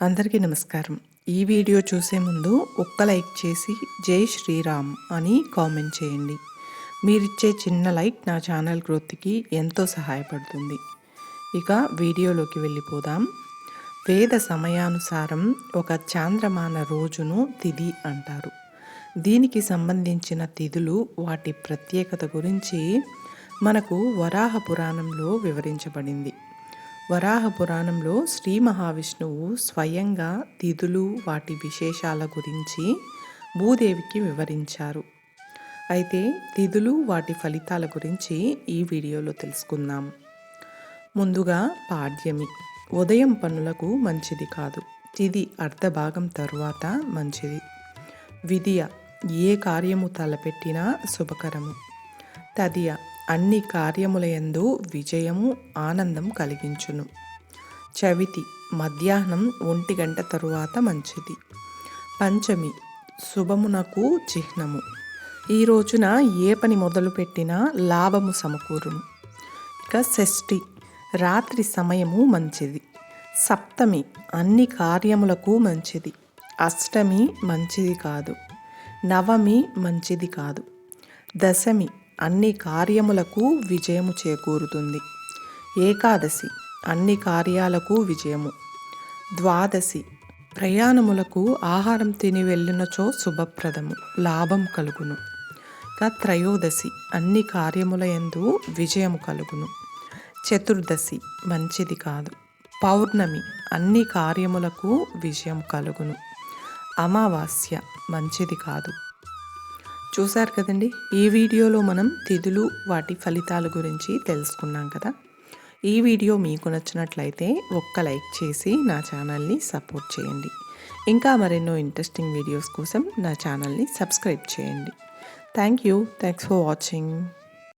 అందరికీ నమస్కారం. ఈ వీడియో చూసే ముందు ఒక్క లైక్ చేసి జై శ్రీరామ్ అని కామెంట్ చేయండి. మీరిచ్చే చిన్న లైక్ నా ఛానల్ గ్రోత్కి ఎంతో సహాయపడుతుంది. ఇక వీడియోలోకి వెళ్ళిపోదాం. వేద సమయానుసారం ఒక చాంద్రమాన రోజును తిథి అంటారు. దీనికి సంబంధించిన తిథులు వాటి ప్రత్యేకత గురించి మనకు వరాహ పురాణంలో వివరించబడింది. వరాహ పురాణంలో శ్రీ మహావిష్ణువు స్వయంగా తిథులు వాటి విశేషాల గురించి భూదేవికి వివరించారు. అయితే తిథులు వాటి ఫలితాల గురించి ఈ వీడియోలో తెలుసుకుందాం. ముందుగా పాడ్యమి. ఉదయం పనులకు మంచిది కాదు. తిది అర్ధభాగం తరువాత మంచిది. విధియ ఏ కార్యము తలపెట్టినా శుభకరము. తదియ అన్ని కార్యములయందు విజయము ఆనందం కలిగించును. చవితి మధ్యాహ్నం ఒంటి గంట తరువాత మంచిది. పంచమి శుభమునకు చిహ్నము. ఈ రోజున ఏ పని మొదలుపెట్టినా లాభము సమకూరును. ఇక షష్ఠి రాత్రి సమయము మంచిది. సప్తమి అన్ని కార్యములకు మంచిది. అష్టమి మంచిది కాదు. నవమి మంచిది కాదు. దశమి అన్ని కార్యములకు విజయము చేకూరుతుంది. ఏకాదశి అన్ని కార్యాలకు విజయము. ద్వాదశి ప్రయాణములకు ఆహారం తిని వెళ్ళినచో శుభప్రదము లాభం కలుగును. ఇక త్రయోదశి అన్ని కార్యముల ఎందు విజయము కలుగును. చతుర్దశి మంచిది కాదు. పౌర్ణమి అన్ని కార్యములకు విజయం కలుగును. అమావాస్య మంచిది కాదు. చూశారు కదండి? ఈ వీడియోలో మనం తిథులు వాటి ఫలితాల గురించి తెలుసుకున్నాం కదా? ఈ వీడియో మీకు నచ్చినట్లయితే ఒక్క లైక్ చేసి నా ఛానల్ని సపోర్ట్ చేయండి. ఇంకా మరెన్నో ఇంట్రెస్టింగ్ వీడియోస్ కోసం నా ఛానల్ని సబ్స్క్రైబ్ చేయండి. Thank you. Thanks for watching.